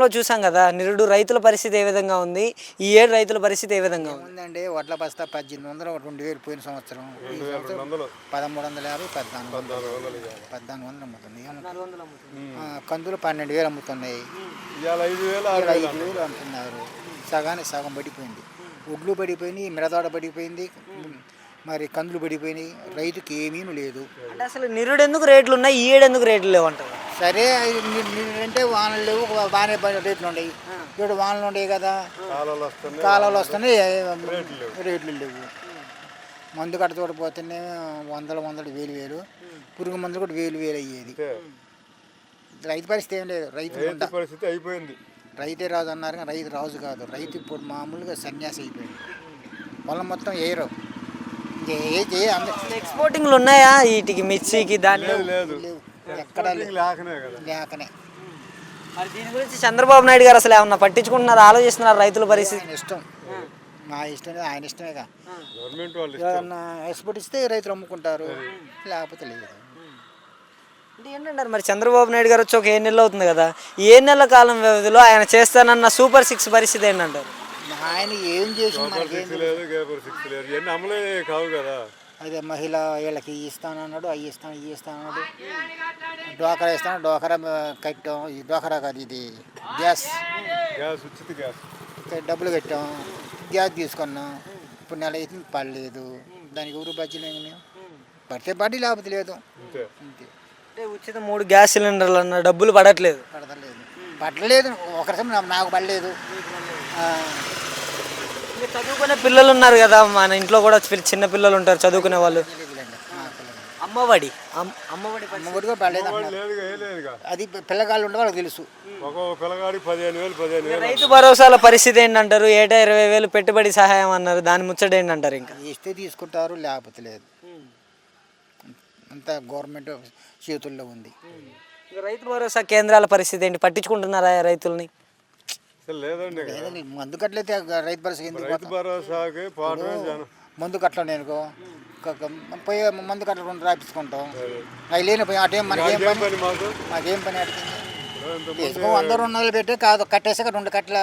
లో చూసాం కదా నిరుడు రైతుల పరిస్థితి ఏ విధంగా ఉంది? ఈ ఏడు రైతుల పరిస్థితి ఏ విధంగా ఉంది? ఉందండి వడ్ల బస్తా పద్దెనిమిది వందలు రెండు వేలు పోయిన సంవత్సరం. ఈ సంవత్సరం పదమూడు వందల యాభై పద్నాలుగు వందలు. పద్నాలుగు వందలు అమ్ముతుంది కందులు పన్నెండు వేలు అమ్ముతున్నాయి. ఐదు వేలు అమ్ముతున్నారు సగానికి సగం పడిపోయింది. ఒడ్లు పడిపోయినాయి మిడదాడ పడిపోయింది మరి కందులు పడిపోయినాయి. రైతుకి ఏమీ లేదు. అంటే అసలు నిరుడు ఎందుకు రేట్లు ఉన్నాయి ఈ ఏడు ఎందుకు రేట్లు లేవు అంటారు సరే అంటే వానలు లేవు బాగానే రేట్లు ఉన్నాయి. ఇప్పుడు వానలు ఉన్నాయి కదా. కాలాలు వస్తున్నాయి కాలాలు వస్తున్నాయి రేట్లు లేవు. మందు కట్ట చూడపోతేనే వందల వందలు వేలు వేలు. పురుగు మందులు కూడా వేలు వేలు అయ్యేది. రైతు పరిస్థితి ఏం లేదు. రైతు పరిస్థితి అయిపోయింది. రైతే రాజు అన్నారు కానీ రైతు రాజు కాదు. రైతు ఇప్పుడు మామూలుగా సన్యాసి అయిపోయింది. పొలం మొత్తం ఏరు. ఎక్స్పోర్టింగ్లు ఉన్నాయా? వీటికి మిర్చికి దాని లేదు ఎక్కడా లేకనే మరి దీని గురించి చంద్రబాబు నాయుడు గారు అసలు ఏమన్నా పట్టించుకుంటున్నారు ఆలోచిస్తున్నారు రైతుల పరిస్థితి? ఇష్టం. నా ఇష్టమే ఆయన ఇష్టమేగా వాళ్ళు ఎవరన్నా ఎక్స్పోర్ట్ ఇస్తే రైతులు అమ్ముకుంటారు లేకపోతే లేదు. అంటే ఏంటంటారు మరి చంద్రబాబు నాయుడు గారు వచ్చి ఒక ఏ నెలలు అవుతుంది కదా ఏ నెలల కాలం వ్యవధిలో ఆయన చేస్తానన్న సూపర్ సిక్స్ పరిస్థితి ఏంటంటారు? ఆయన ఏం చేసి మనకేం లేదు గేపర్ సిక్స్ లేదు ఇవన్నీ అమలే కావు కదా. అదే మహిళ వీళ్ళకి ఇవి ఇస్తానన్నాడు అవి ఇస్తాను ఇవి ఇస్తానన్నాడు డోకరా ఇస్తాను డోకరా కట్టాం ఈ డోకరా కాదు ఇది. గ్యాస్. గ్యాస్ ఉచిత గ్యాస్. ఇక్కడ డబ్బులు కట్టాం గ్యాస్ తీసుకున్నాం. ఇప్పుడు నెల అయితే పడలేదు దానికి ఎవరు బజ్జలేదు మేము పడితే పడి లేకపోతే లేదు. అంతే. అంటే ఉచిత మూడు గ్యాస్ సిలిండర్లు అన్న డబ్బులు పడట్లేదు. పడతలేదు. పడలేదు. ఒకరిసం నాకు పడలేదు. చదువుకునే పిల్లలు ఉన్నారు కదా మన ఇంట్లో కూడా చిన్న పిల్లలు ఉంటారు చదువుకునే వాళ్ళు. అమ్మఒడి. అమ్- అమ్మఒడి పరిస్థితి. అమ్మ ఒడి కూడా పడలేదు వాడు అన్నారు లేదుగా ఏ లేదుగా. అది పిల్లగాళ్ళు ఉండే వాళ్ళకి తెలుసు. రైతు భరోసాల పరిస్థితి ఏంటంటారు? ఏటా ఇరవై వేలు పెట్టుబడి సహాయం అన్నారు. దాని ముచ్చట ఏంటంటారు ఇంకా? ఇస్తే తీసుకుంటారు లేకపోతే లేదు. అంతా గవర్నమెంట్ చేతుల్లో ఉంది. రైతు భరోసా కేంద్రాల పరిస్థితి ఏంటి? పట్టించుకుంటున్నారా రైతుల్ని? లేదండి. లేదండి మందు కట్టలేదు రైతు పరిస్థితి ఎందుకు రైతు భరోసాకి జనం. మందు కట్టలేను నేను పోయి మందు కట్టలు రెండు రాపించుకుంటాం అవి లేని పోయి అటేం మనకేం ఏం పని? మాకు? పని అడిగింది వంద రెండు వందలు పెట్టి కాదు కట్టేసాక రెండు కట్టల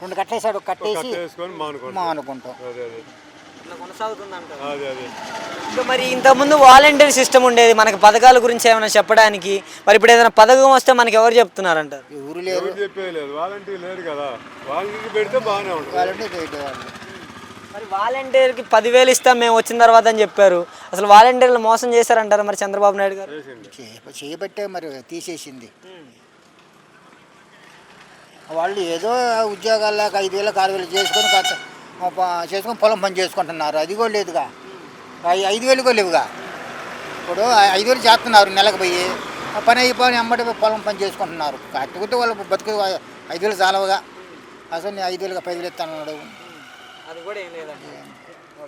రెండు కట్టేసాడు కట్టేసి మా అనుకుంటాం అదే అదే. ఇంకా మరి ఇంతకుముందు వాలంటీర్ సిస్టమ్ ఉండేది మనకి పథకాల గురించి ఏమైనా చెప్పడానికి? మరి ఇప్పుడు ఏదైనా పథకం వస్తే మనకి ఎవరు చెప్తున్నారంటారు? ఎవరు లేరు. ఎవరు చెప్పేది లేదు వాలంటీర్ లేరు కదా. వాలంటీర్ పెడితే బాగానే ఉంటుంది. వాళ్ళంటే పెట్టేవాళ్ళు. మరి వాలంటీర్కి పదివేలు ఇస్తాం మేము వచ్చిన తర్వాత అని చెప్పారు. అసలు వాలంటీర్లు మోసం చేశారంటారు మరి చంద్రబాబు నాయుడు గారు? చేసింది చేయ- చేయబట్టే మరి తీసేసింది. వాళ్ళు ఏదో ఉద్యోగాలకు ఐదు వేలకు ఆరు వేలు చేసుకొని కాస్త చేసుకొని పొలం పని చేసుకుంటున్నారు. అది కూడా లేదుగా. ఐదు వేలు కూడా లేవుగా. ఇప్పుడు ఐదు వేలు చేస్తున్నారు నెలకు పోయి. ఆ పని అయిపోయి అమ్మటి పొలం పని చేసుకుంటున్నారు. కాకపోతే వాళ్ళు బతుకు ఐదు వేలు చాలవుగా. అసలు నేను ఐదు వేలుగా పది వేలు ఇస్తాను అది కూడా ఏం లేదండి.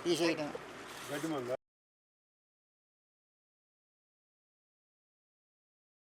తీసేయడం